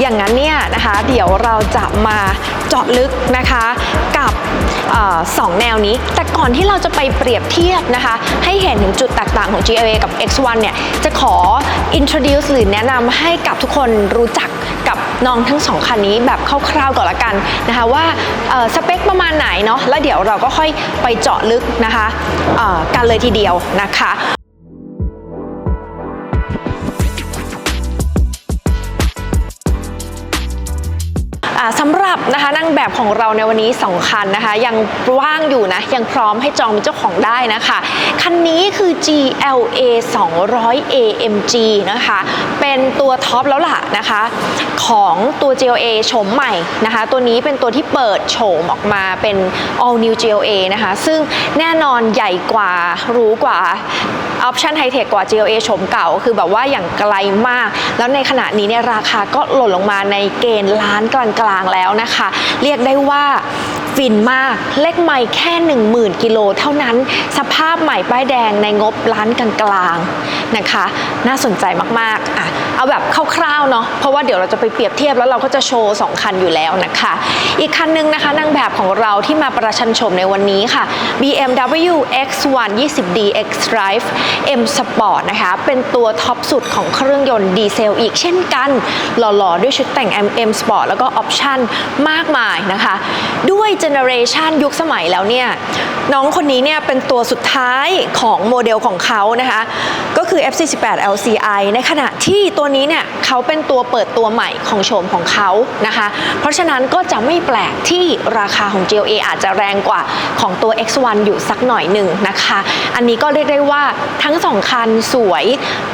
อย่างนั้นเนี่ยนะคะ เดี๋ยวเราจะมาเจาะลึกนะคะกับออสองแนวนี้ แต่ก่อนที่เราจะไปเปรียบเทียบนะคะ ให้เห็นถึงจุดแตกต่างของ GLA กับ X1 เนี่ย จะขอ introduce หรือแนะนำให้กับทุกคนรู้จักกับน้องทั้งสองคันนี้แบบคร่าวๆก่อนละกันนะคะว่าสเปคประมาณไหนเนาะแล้วเดี๋ยวเราก็ค่อยไปเจาะลึกนะคะกันเลยทีเดียวนะคะ สำหรับนะคะนางแบบของเราในวันนี้สองคันนะคะ ยังว่างอยู่นะ ยังพร้อมให้จองเป็นเจ้าของได้นะคะ คันนี้คือ GLA 200 AMG นะคะ เป็นตัวท็อปแล้วล่ะนะคะ ของตัว GLA โฉมใหม่นะคะ ตัวนี้เป็นตัวที่เปิดโฉมออกมาเป็น all new GLA นะคะ ซึ่งแน่นอนใหญ่กว่ารู้กว่าออปชันไฮเทคกว่า GLA โฉมเก่า คือแบบว่าอย่างไกลมาก แล้วในขณะนี้เนี่ยราคาก็หล่นลงมาในเกณฑ์ล้านกลางๆแล้วนะคะ เรียกได้ว่า ฟินมากเลขไม่แค่ 10,000 กิโลเท่านั้น สภาพใหม่ป้ายแดงในงบล้านกลางๆนะคะ น่าสนใจมากๆอะเอาแบบคร่าวๆเนาะเพราะว่าเดี๋ยวเราจะไปเปรียบเทียบแล้วเราก็จะโชว์ 2 คันอยู่แล้วนะคะ อีกคันหนึงนะคะนางแบบของเราที่มาประชันชมในวันนี้ค่ะ BMW X1 20D X Drive M Sport นะคะ เป็นตัวท็อปสุดของเครื่องยนต์ดีเซลอีกเช่นกัน หล่อๆ ด้วยชุดแต่ง M M Sport แล้วก็ออปชั่นมากมายนะคะ ด้วยจนอเรชันยุคสมัยแล้วเนี่ยน้องคนนี้เนี่ยเป็นตัวสุดท้ายของโมเดลของเขานะคะ ก็คือ F48 LCI ในขณะที่ตัวนี้เนี่ยเขาเป็นตัวเปิดตัวใหม่ของโฉมของเขานะคะ เพราะฉะนั้นก็จะไม่แปลกที่ราคาของ GLA อาจจะแรงกว่าของตัว X1 อยู่สักหน่อยหนึ่งนะคะ อันนี้ก็เรียกได้ว่าทั้งสองคันสวย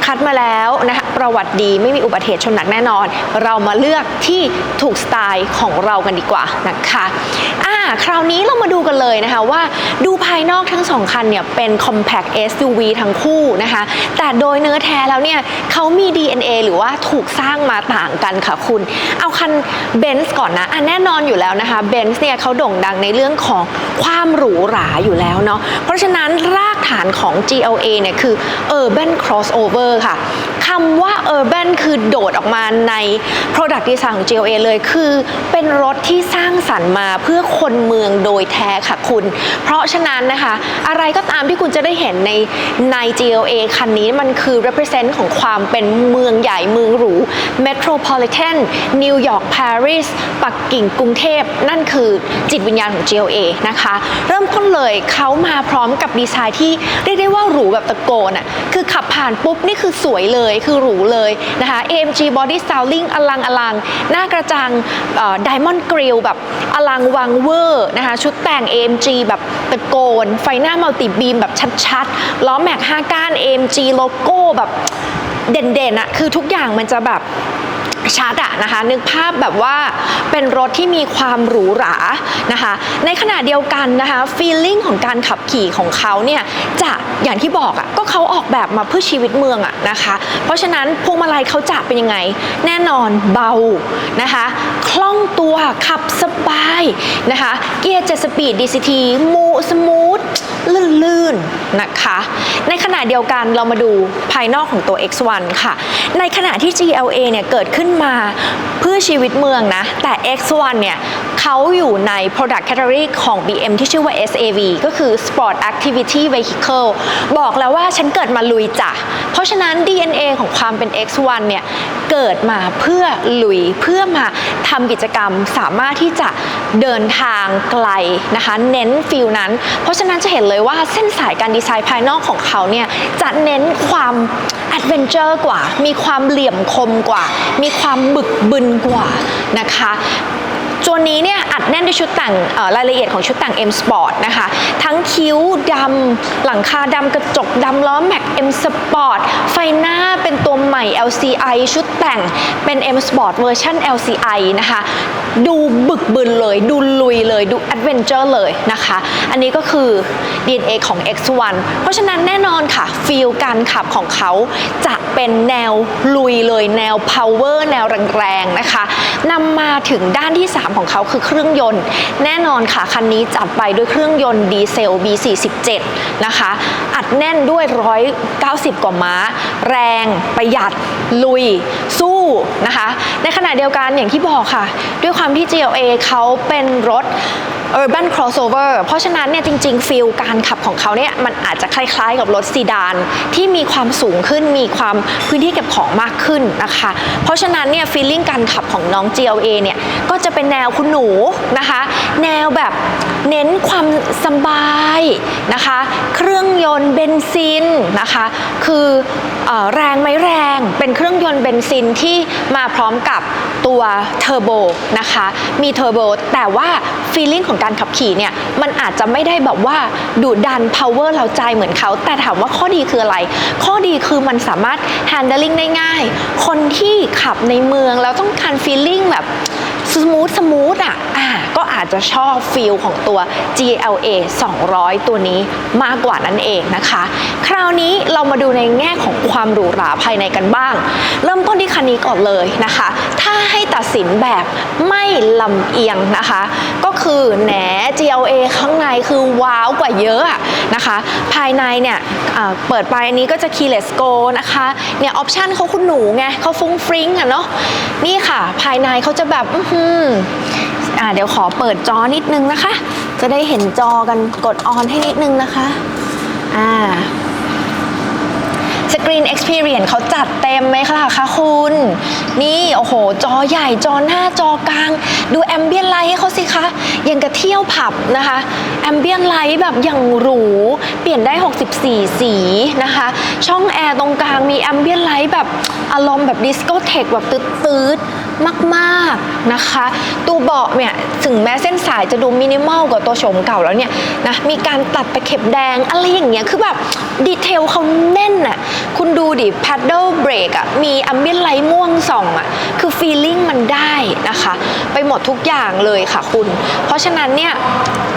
คัดมาแล้วนะคะประวัติดีไม่มีอุบัติเหตุชนหนักแน่นอน เรามาเลือกที่ถูกสไตล์ของเรากันดีกว่านะคะอ่าคราวนี้เรามาดูกันเลยนะคะว่าดูภายนอกทั้งสองคันเนี่ยเป็น compact SUV ทั้งคู่นะคะ แต่โดยเนื้อแท้แล้วเนี่ยเขามี DNA หรือว่าถูกสร้างมาต่างกันค่ะคุณ เอาคัน Benz ก่อนนะอะแน่นอนอยู่แล้วนะคะ Benz เนี่ยเขาโด่งดังในเรื่องของความหรูหราอยู่แล้วเนาะเพราะฉะนั้นรา ฐานของ GLA เนี่ยคือ Urban Crossover ค่ะคำว่า Urban คือโดดออกมาใน Product Design ของ GLA เลยคือ เป็นรถที่สร้างสรรค์มาเพื่อคนเมืองโดยแท้ค่ะคุณ เพราะฉะนั้นนะคะ อะไรก็ตามที่คุณจะได้เห็นในใน GLA คันนี้มันคือ represent ของความเป็นเมืองใหญ่เมืองหรู Metropolitan นิวยอร์กปารีสปักกิ่งกรุงเทพ นั่นคือจิตวิญญาณของ GLA นะคะ เริ่มต้นเลยเขามาพร้อมกับดีไซน์ที่เรียกได้ว่าหรูแบบตะโกนอะคือขับผ่านปุ๊บนี่คือสวยเลยคือหรูเลยนะคะ AMG Body Styling อลังอลังหน้ากระจังเอ่อ Diamond Grill แบบอลังวังเวอร์นะคะชุดแต่ง AMG แบบตะโกน ไฟหน้ามัลติบีมแบบชัดๆล้อแม็ก5ก้าน AMG โลโก้แบบเด่นๆอะคือทุกอย่างมันจะแบบ ชัดอะนะคะ นึกภาพแบบว่าเป็นรถที่มีความหรูหรานะคะ ในขณะเดียวกันนะคะฟีลลิ่งของการขับขี่ของเขาเนี่ยจะอย่างที่บอกอะก็เขาออกแบบมาเพื่อชีวิตเมืองอะนะคะ เพราะฉะนั้นพวงมาลัยเขาจะเป็นยังไง แน่นอนเบานะคะคล่องตัวขับสบายนะคะ เกียร์7สปีด DCT มูสมูทลื่นๆนะคะ ในขณะเดียวกันเรามาดูภายนอกของตัว X1 ค่ะ ในขณะที่ GLA เนี่ยเกิดขึ้นมาเพื่อชีวิตเมืองนะ แต่ X1 เนี่ยเขาอยู่ใน product category ของ BM ที่ชื่อว่า SAV ก็คือ Sport Activity Vehicle บอกแล้วว่าฉันเกิดมาลุยจ้ะ เพราะฉะนั้น DNA ของความเป็น X1 เนี่ยเกิดมาเพื่อลุยเพื่อมาทำกิจกรรมสามารถที่จะเดินทางไกลนะคะ เน้นฟิลนั้น เพราะฉะนั้นจะเห็นเลยว่าเส้นสายการดีไซน์ภายนอกของเขาเนี่ยจะเน้นความแอดเวนเจอร์กว่า มีความเหลี่ยมคมกว่า มีความบึกบึนกว่านะคะตัวนี้เนี่ย อัดแน่นด้วยชุดแต่งรายละเอียดของชุดแต่ง M Sport นะคะ ทั้งคิ้วดำหลังคาดำกระจกดำล้อแม็ก M Sport ไฟหน้าเป็นตัวใหม่ LCI ชุดแต่งเป็น M Sport เวอร์ชัน LCI นะคะดูบึกบึนเลย ดูลุยเลย ดูแอดเวนเจอร์เลยนะคะ อันนี้ก็คือ DNA ของ X1 เพราะฉะนั้นแน่นอนค่ะฟีลการขับของเขาจะเป็นแนวลุยเลย แนว power แนวแรงๆนะคะนำมาถึงด้านที่ 3 ของเขาคือเครื่องรื่องยนต์ แน่นอนค่ะคันนี้จัดไปด้วยเครื่องยนต์ดีเซล B47 นะคะ อัดแน่นด้วย 190 กว่าม้า แรงประหยัด ลุย สู้นะคะ ในขณะเดียวกันอย่างที่บอกค่ะ ด้วยความที่ GLA เขาเป็นรถ Urban Crossover เพราะฉะนั้นเนี่ยจริง ๆ ฟิลการขับของเขาเนี่ยมันอาจจะคล้าย ๆ กับรถซีดาน ที่มีความสูงขึ้นมีความพื้นที่เก็บของมากขึ้นนะคะ เพราะฉะนั้นเนี่ยฟีลลิ่งการขับของน้อง GLA เนี่ยก็จะเป็นแนวคุณหนูนะคะ แนวแบบเน้นความสบายนะคะ เครื่องยนต์เบนซินนะคะ คือเอ่อ แรงไม่แรงเป็นเครื่องยนต์เบนซินที่มาพร้อมกับตัวเทอร์โบนะคะ มีเทอร์โบแต่ว่าฟีลลิ่งของการขับขี่เนี่ย มันอาจจะไม่ได้แบบว่าดุดัน power เราใจเหมือนเขา แต่ถามว่าข้อดีคืออะไร ข้อดีคือมันสามารถ handling ได้ง่าย คนที่ขับในเมืองแล้วต้องการฟีลลิ่งแบบ สมูทสมูทอะอ่าก็อาจจะชอบฟีลของตัว GLA 200 ตัวนี้มากกว่านั่นเองนะคะ คราวนี้เรามาดูในแง่ของความหรูหราภายในกันบ้าง เริ่มต้นที่คันนี้ก่อนเลยนะคะ ถ้าให้ตัดสินแบบไม่ลำเอียงนะคะ ก็คือแหน GLA ข้างในคือว้าวกว่าเยอะนะคะ ภายในเนี่ยเปิดไปอันนี้ก็จะ keyless go นะคะเนี่ยออปชันเขาคุณหนูไงเขาฟุ้งฟริ้งอะเนาะนี่ค่ะ ภายในเขาจะแบบอื้อหืออ่าเดี๋ยวขอเปิดจอนิดนึงนะคะ จะได้เห็นจอกันกดออนให้นิดนึงนะคะอ่า สกรีน Experience เขาจัดเต็มไหมคะคะคุณ นี่ โอ้โห จอใหญ่จอหน้าจอกลาง ดูแอมเบียนไลท์ให้เขาสิคะยังกระเที่ยวผับนะคะแอมเบียนไลท์แบบอย่างหรู เปลี่ยนได้ 64 สีนะคะ ช่องแอร์ตรงกลางมีแอมเบียนไลท์แบบอารมณ์แบบดิสโกเทคแบบตืดๆมากๆนะคะ ตัวเบาะเนี่ย ถึงแม้เส้นสายจะดูมินิมอลกว่าตัวโฉมเก่าแล้วเนี่ยนะมีการตัดตะเข็บแดงอะไรอย่างเงี้ยคือแบบดีเทลเขาแน่นอะคุณดูดิ paddle brake อะมีอัมเบียนไลท์ม่วงส่องอะคือ feeling มันได้นะคะ ไปหมดทุกอย่างเลยค่ะคุณ เพราะฉะนั้นเนี่ย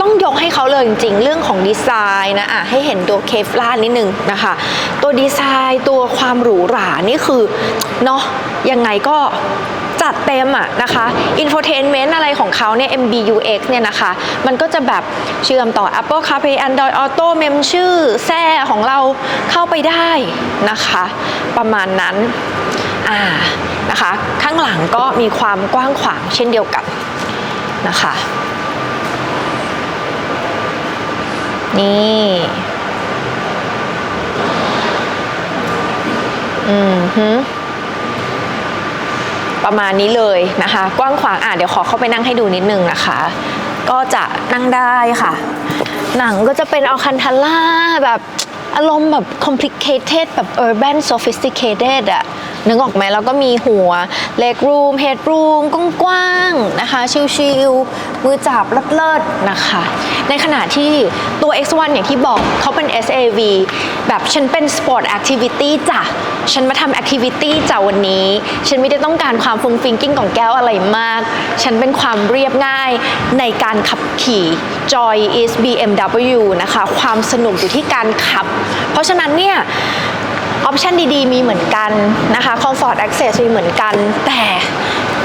ต้องยกให้เขาเลยจริงๆ เรื่องของดีไซน์นะอะให้เห็นตัวเคฟลานิดนึงนะคะ ตัวดีไซน์ตัวความหรูหรานี่คือเนาะ ยังไงก็จัดเต็มอะนะคะ infotainment อะไรของเขาเนี่ย MBUX เนี่ยนะคะ มันก็จะแบบเชื่อมต่อ Apple CarPlay Android Auto เมมชื่อแซ่ของเราเข้าไปได้นะคะ ประมาณนั้นอ่านะคะ ข้างหลังก็มีความกว้างขวางเช่นเดียวกันนะคะ นี่อืมฮึ ประมาณนี้เลยนะคะ กว้างขวางอะเดี๋ยวขอเข้าไปนั่งให้ดูนิดนึงนะคะ ก็จะนั่งได้ค่ะ หนังก็จะเป็นอัลคันทาร่าแบบ อารมณ์แบบ complicated แบบ urban sophisticated อะนึกออกไหมแล้วก็มีหัว leg room head room กว้างๆนะคะ ชิลๆ มือจับเลิศๆนะคะ ในขณะที่ตัว X1 อย่างที่บอกเขาเป็น SAV แบบฉันเป็น sport activity จ้ะ ฉันมาทำ activity จ้ะวันนี้ ฉันไม่ได้ต้องการความฟุ้งฟิงกิ้งของแก้วอะไรมาก ฉันเป็นความเรียบง่ายในการขับขี่ Joy is BMW นะคะ ความสนุกอยู่ที่การขับเพราะฉะนั้นเนี่ยออปชันดีๆ มีเหมือนกันนะคะ Comfort Access มีเหมือนกัน แต่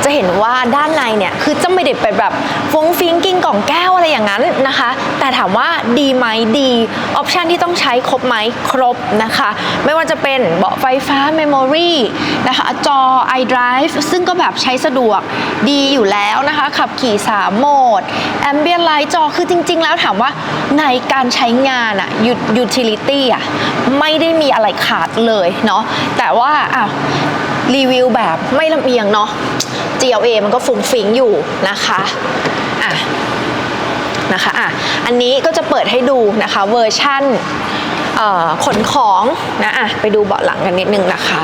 จะเห็นว่าด้านในเนี่ยคือจะไม่ได้เป็นแบบฟงฟิงกิ้งกล่องแก้วอะไรอย่างนั้นนะคะ แต่ถามว่าดีไหมดีออปชันที่ต้องใช้ครบไหมครบนะคะ ไม่ว่าจะเป็นเบาะไฟฟ้า Memory นะคะจอ iDrive ซึ่งก็แบบใช้สะดวกดีอยู่แล้วนะคะ ขับขี่3โหมด Ambient Light จอคือจริง ๆ แล้วถามว่าในการใช้งานอะ utility อะไม่ได้มีอะไรขาดเลยเนาะแต่ว่าอะ รีวิวแบบไม่ลำเอียงเนาะ GLA มันก็ฟุ้งฟิงอยู่นะคะอะนะคะอะอันนี้ก็จะเปิดให้ดูนะคะเวอร์ชั่นขนของนะอะไปดูเบาะหลังกันนิดนึงนะคะ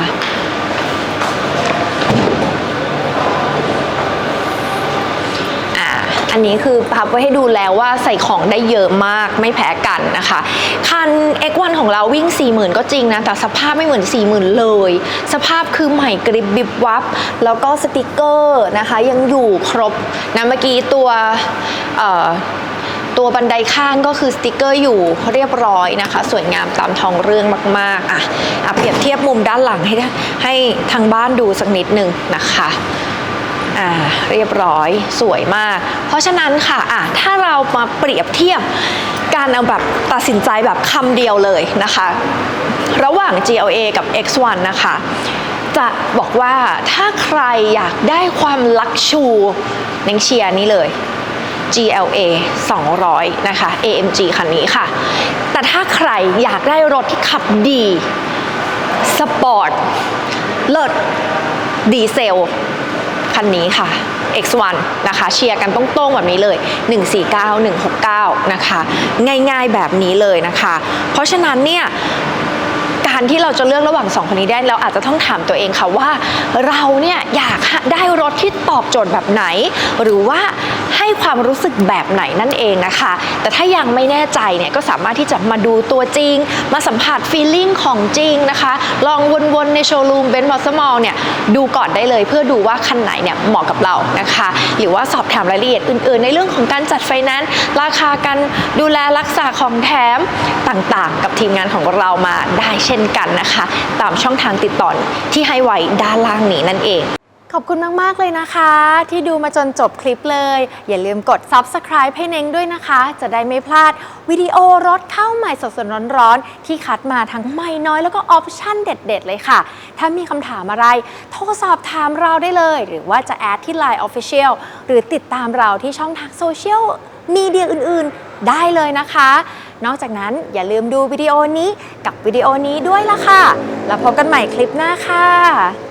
อ่าอั นนี้คือพับไว้ให้ดูแล้วว่าใส่ของได้เยอะมากไม่แพ้กันนะคะ คัน X1 ของเราวิ่ง 40,000 ก็จริงนะ แต่สภาพไม่เหมือน 40,000 เลย สภาพคือใหม่กริบบิบวับ แล้วก็สติกเกอร์นะคะ ยังอยู่ครบนะเมื่อกี้ตัวตัวบันไดข้างก็คือสติกเกอร์อยู่เรียบร้อยนะคะ สวยงามตามท้องเรื่องมากๆอะอะเปรียบเทียบมุมด้านหลังให้ให้ทางบ้านดูสักนิดหนึ่งนะคะ อ่าเรียบร้อยสวยมาก เพราะฉะนั้นค่ะอะถ้าเรามาเปรียบเทียบการเอาแบบตัดสินใจแบบคำเดียวเลยนะคะ ระหว่าง GLA กับ X1 นะคะ จะบอกว่าถ้าใครอยากได้ความลักชูเนงเชียร์นี้เลย GLA 200 นะคะ AMG คันนี้ค่ะ แต่ถ้าใครอยากได้รถที่ขับดี สปอร์ต เลิศ ดีเซล คันนี้ค่ะ X1 นะคะเชียร์กันตรงๆแบบนี้เลย 149 169 นะคะ ง่ายๆแบบนี้เลยนะคะ เพราะฉะนั้นเนี่ย การที่เราจะเลือกระหว่างสองคนนี้ได้เราอาจจะต้องถามตัวเองค่ะว่าเราเนี่ยอยากได้รถที่ตอบโจทย์แบบไหน หรือว่าให้ความรู้สึกแบบไหนนั่นเองนะคะ แต่ถ้ายังไม่แน่ใจเนี่ยก็สามารถที่จะมาดูตัวจริง มาสัมผัสฟีลลิ่งของจริงนะคะ ลองวนๆในโชว์รูมเบนซ์มอสมอลเนี่ยดูก่อนได้เลยเพื่อดูว่าคันไหนเนี่ยเหมาะกับเรานะคะ หรือว่าสอบถามรายละเอียดอื่นๆ ในเรื่องของการจัดไฟแนนซ์ราคาการดูแลรักษาของแถมต่างๆ กับทีมงานของเรามาได้เช่นกันนะคะ ตามช่องทางติดต่อที่ให้ไว้ด้านล่างนี้นั่นเองขอบคุณมาก ๆ เลยนะคะ ที่ดูมาจนจบคลิปเลย อย่าลืมกด subscribe ให้เน้งด้วยนะคะ จะได้ไม่พลาดวิดีโอรถเข้าใหม่สดๆร้อนๆ ที่คัดมาทั้งไม่น้อยแล้วก็ออปชั่นเด็ด ๆ เลยค่ะ ถ้ามีคำถามอะไร โทรสอบถามเราได้เลย หรือว่าจะแอดที่ Line Official หรือติดตามเราที่ช่องทางโซเชียลมีเดียอื่น ๆ ได้เลยนะคะ นอกจากนั้นอย่าลืมดูวิดีโอนี้กับวิดีโอนี้ด้วยล่ะค่ะ แล้วพบกันใหม่คลิปหน้าค่ะ